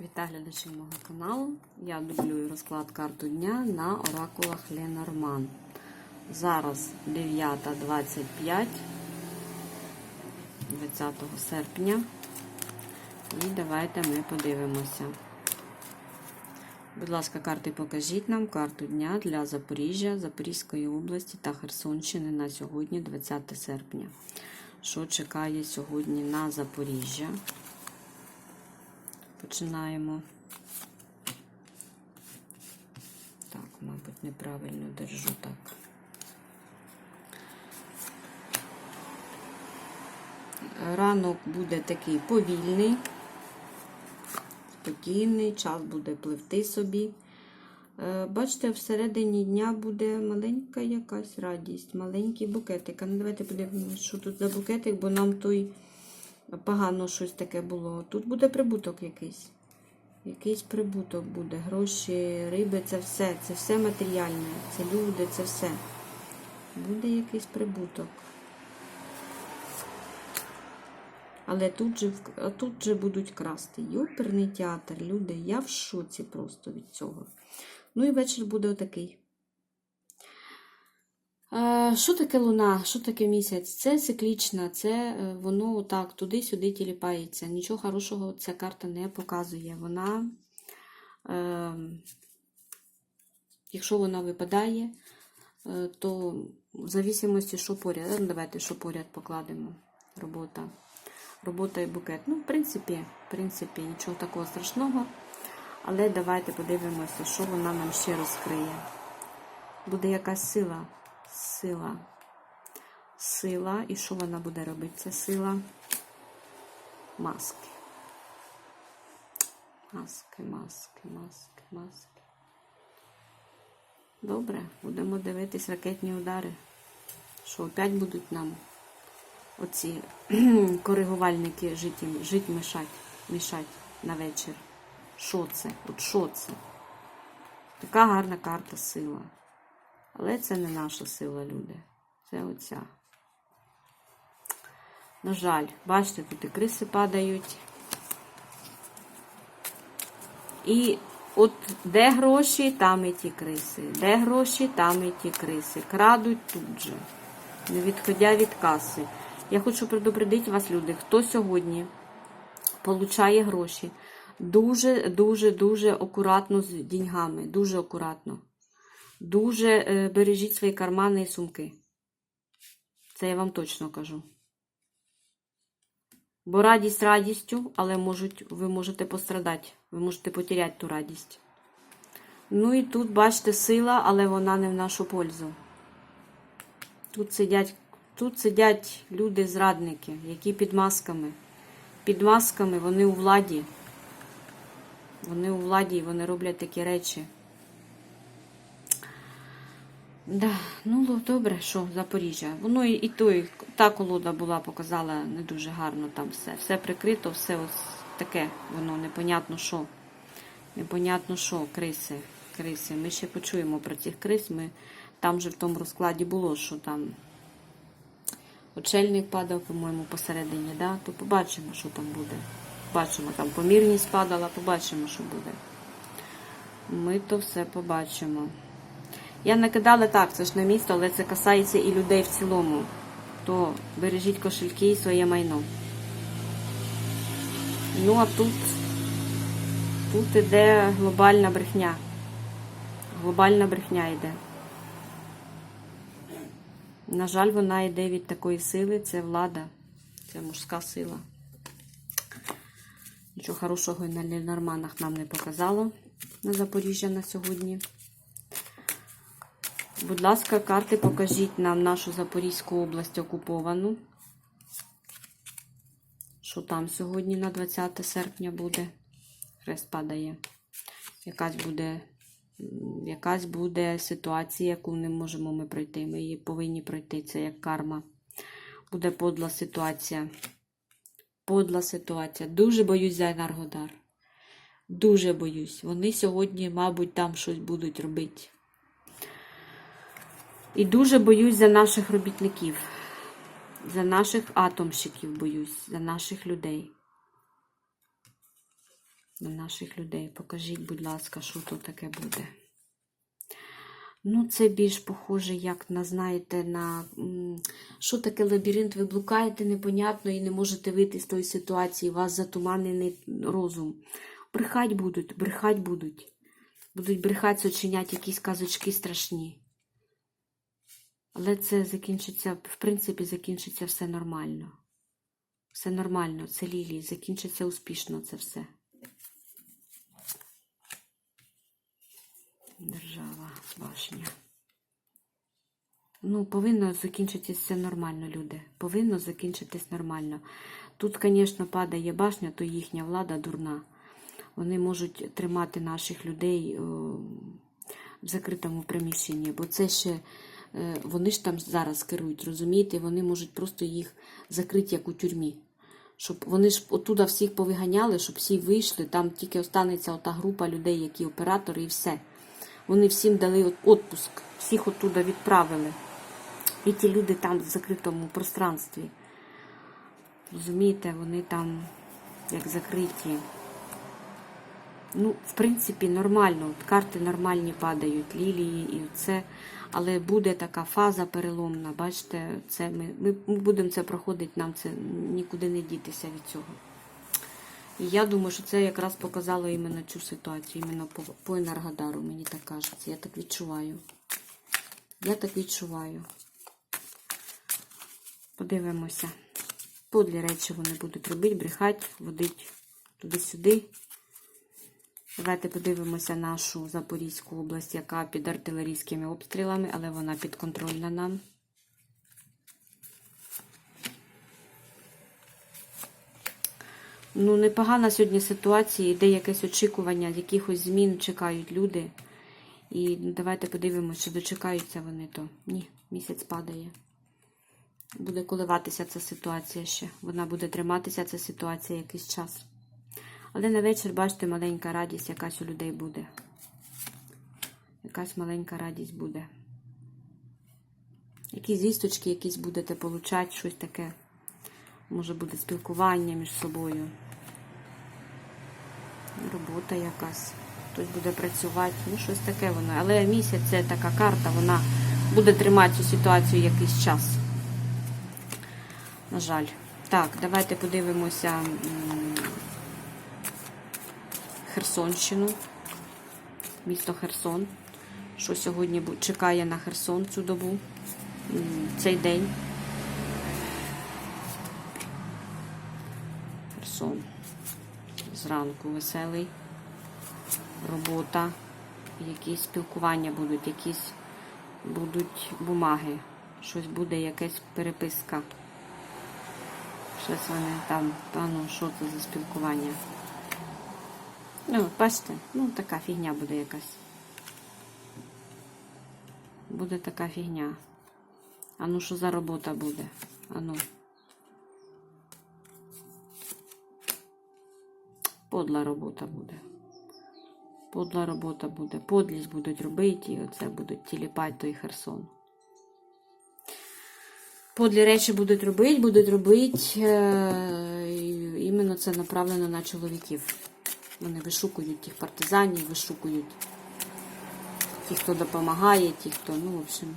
Вітаю глядачів мого каналу. Я дублюю розклад карту дня на оракулах Ленорман. Зараз 9.25, 20 серпня. І давайте ми подивимося. Будь ласка, карти покажіть нам карту дня для Запоріжжя, Запорізької області та Херсонщини на сьогодні, 20 серпня. Що чекає сьогодні на Запоріжжя? Починаємо. Так, мабуть, неправильно держу так. Ранок буде такий повільний, спокійний, час буде пливти собі. Е, Бачите, всередині дня буде маленька якась радість, маленький букетик. А ну давайте подивимося, що тут за букетик, бо нам той погано щось таке було. Тут буде прибуток якийсь. Якийсь прибуток буде. Гроші, риби це все. Це все матеріальне. Це люди, це все. Буде якийсь прибуток. Але тут же, тут же будуть красти. Юперний театр, люди. Я в шоці просто від цього. Ну і вечір буде отакий. Е, Що таке луна? Що таке місяць? Це циклічна, це е, воно так туди-сюди тіліпається. Нічого хорошого ця карта не показує. Вона, е, якщо вона випадає, е, то в зависимості, що поряд. Давайте, що поряд покладемо. Робота. Робота і букет. Ну, в принципі, в принципі, нічого такого страшного. Але давайте подивимося, що вона нам ще розкриє. Буде якась сила. Сила. Сила. І що вона буде робити? Це сила маски. Маски, маски, маски, маски. Добре, будемо дивитись ракетні удари. Що опять будуть нам оці коригувальники жити, жить мішать, мішать на вечір. Що це? От що це? Така гарна карта сила. Але це не наша сила, люди. Це оця. На жаль, бачите, тут і криси падають. І от де гроші, там і ті криси. Де гроші, там і ті криси. Крадуть тут же, не відходя від каси. Я хочу предупредити вас, люди, хто сьогодні получає гроші. Дуже, дуже, дуже акуратно з деньгами. Дуже акуратно. Дуже е, бережіть свої кармани і сумки. Це я вам точно кажу. Бо радість радістю, але можуть, ви можете пострадати. Ви можете потеряти ту радість. Ну і тут, бачите, сила, але вона не в нашу пользу. Тут сидять, тут сидять люди-зрадники, які під масками. Під масками вони у владі. Вони у владі і вони роблять такі речі. Да, ну добре, що Запоріжжя. Воно і, і той, та колода була, показала не дуже гарно там все. Все прикрито, все ось таке, воно непонятно що. Непонятно що, криси. Криси. Ми ще почуємо про цих крис. Ми, там же в тому розкладі було, що там очельник падав, по-моєму, посередині, да? то побачимо, що там буде. Побачимо, там помірність падала, побачимо, що буде. Ми то все побачимо. Я накидала так, це ж на місто, але це касається і людей в цілому. То бережіть кошельки і своє майно. Ну, а тут, тут іде глобальна брехня. Глобальна брехня йде. На жаль, вона йде від такої сили, це влада, це мужська сила. Нічого хорошого на Ленорманах нам не показало на Запоріжжя на сьогодні. Будь ласка, карти покажіть нам нашу Запорізьку область окуповану. Що там сьогодні на 20 серпня буде? Хрест падає. Якась буде, якась буде ситуація, яку не можемо ми пройти. Ми її повинні пройти. Це як карма. Буде подла ситуація. Подла ситуація. Дуже боюсь за Енергодар. Дуже боюсь. Вони сьогодні, мабуть, там щось будуть робити. І дуже боюсь за наших робітників, за наших атомщиків боюсь, за наших людей. на наших людей. Покажіть, будь ласка, що тут таке буде. Ну, це більш похоже, як на, знаєте, на що таке лабіринт, ви блукаєте непонятно і не можете вийти з тої ситуації, у вас затуманений розум. Брехать будуть, брехать будуть. Будуть брехать, сочинять якісь казочки страшні. Але це закінчиться, в принципі, закінчиться все нормально. Все нормально, це лілії, закінчиться успішно це все. Держава, башня. Ну, повинно закінчитись все нормально, люди. Повинно закінчитись нормально. Тут, звісно, падає башня, то їхня влада дурна. Вони можуть тримати наших людей о, в закритому приміщенні, бо це ще е, вони ж там зараз керують, розумієте? Вони можуть просто їх закрити як у тюрмі. Щоб вони ж оттуда всіх повиганяли, щоб всі вийшли, там тільки останеться ота група людей, які оператори, і все. Вони всім дали отпуск, всіх оттуда відправили. І ті люди там в закритому пространстві. Розумієте, вони там як закриті. Ну, в принципі, нормально. От карти нормальні падають, лілії і це. Але буде така фаза переломна. Бачите, це ми, ми, будемо це проходити, нам це нікуди не дітися від цього. І я думаю, що це якраз показало іменно цю ситуацію, іменно по, по Енергодару, мені так кажеться. Я так відчуваю. Я так відчуваю. Подивимося. Подлі речі вони будуть робити, брехати, водить туди-сюди. Давайте подивимося нашу Запорізьку область, яка під артилерійськими обстрілами, але вона підконтрольна нам. Ну, непогана сьогодні ситуація, йде якесь очікування, якихось змін чекають люди. І давайте подивимося, чи дочекаються вони то. Ні, місяць падає. Буде коливатися ця ситуація ще. Вона буде триматися, ця ситуація якийсь час. Але на вечір, бачите, маленька радість якась у людей буде. Якась маленька радість буде. Якісь звісточки якісь будете получати, щось таке. Може буде спілкування між собою. Робота якась. Хтось буде працювати. Ну, щось таке воно. Але місяць це така карта, вона буде тримати цю ситуацію якийсь час. На жаль. Так, давайте подивимося Херсонщину. Місто Херсон. Що сьогодні чекає на Херсон цю добу, цей день. Херсон. Зранку веселий. Робота. Якісь спілкування будуть, якісь будуть бумаги. Щось буде, якась переписка. Щось вони там, та ну, що це за спілкування? Ну, бачите, ну така фігня буде якась. Буде така фігня. А ну що за робота буде? А ну. Подла робота буде. Подла робота буде. Подлість будуть робити, і оце будуть тіліпати той Херсон. Подлі речі будуть робити, будуть робити. Е- іменно це направлено на чоловіків. Вони вишукують тих партизанів, вишукують ті, хто допомагає, ті, хто, ну, в общем,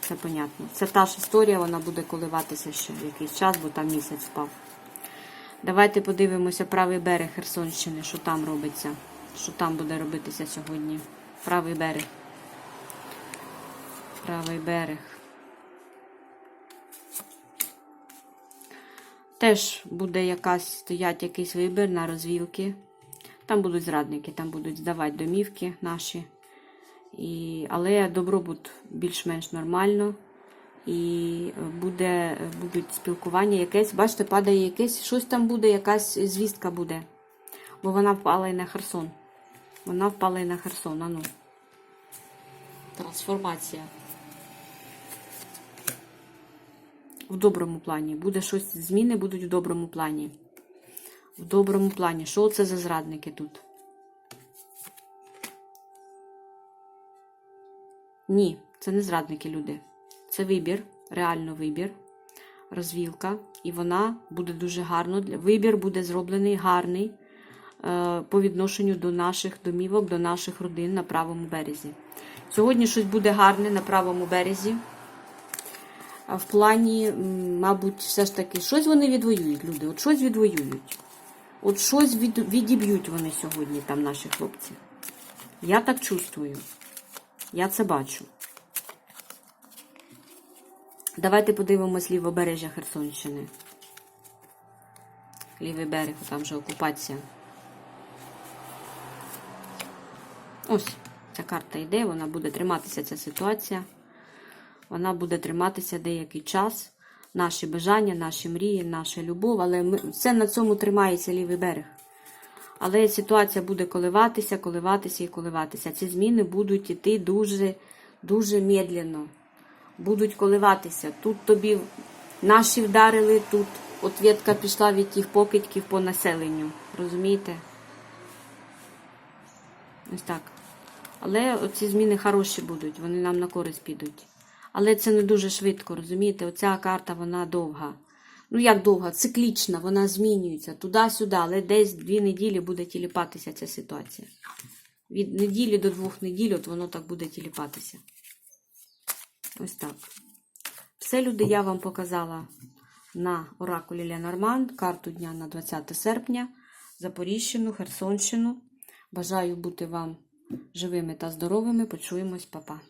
це понятно. Це та ж історія, вона буде коливатися ще якийсь час, бо там місяць впав. Давайте подивимося правий берег Херсонщини, що там робиться, що там буде робитися сьогодні. Правий берег. Правий берег. Теж буде якась стоять якийсь вибір на розвілки. Там будуть зрадники, там будуть здавати домівки наші. І, але добробут більш-менш нормально. І буде, будуть спілкування якесь. Бачите, падає якесь, щось там буде, якась звістка буде. Бо вона впала і на Херсон. Вона впала і на Херсон. Ану. Трансформація. В доброму плані. Буде щось, зміни будуть в доброму плані. В доброму плані. Що це за зрадники тут? Ні, це не зрадники люди. Це вибір, реально вибір, розвілка. І вона буде дуже гарно. Вибір буде зроблений гарний. е, по відношенню до наших домівок, до наших родин на правому березі. Сьогодні щось буде гарне на правому березі. В плані, мабуть, все ж таки, щось вони відвоюють, люди. От щось відвоюють. От щось від, відіб'ють вони сьогодні, там наші хлопці. Я так чувствую. Я це бачу. Давайте подивимось лівобережжя Херсонщини. Лівий берег, там же окупація. Ось ця карта йде, вона буде триматися ця ситуація. Вона буде триматися деякий час. Наші бажання, наші мрії, наша любов. Але ми, все на цьому тримається лівий берег. Але ситуація буде коливатися, коливатися і коливатися. Ці зміни будуть іти дуже, дуже медленно. Будуть коливатися. Тут тобі наші вдарили, тут ответка пішла від тих покидьків по населенню. Розумієте? Ось так. Але ці зміни хороші будуть, вони нам на користь підуть. Але це не дуже швидко, розумієте? Оця карта, вона довга. Ну, як довга? Циклічна, вона змінюється туди-сюди, але десь дві неділі буде тіліпатися ця ситуація. Від неділі до двох неділь от воно так буде тіліпатися. Ось так. Все, люди, я вам показала на оракулі Ленорман карту дня на 20 серпня, Запоріжщину, Херсонщину. Бажаю бути вам живими та здоровими. Почуємось, Па-па.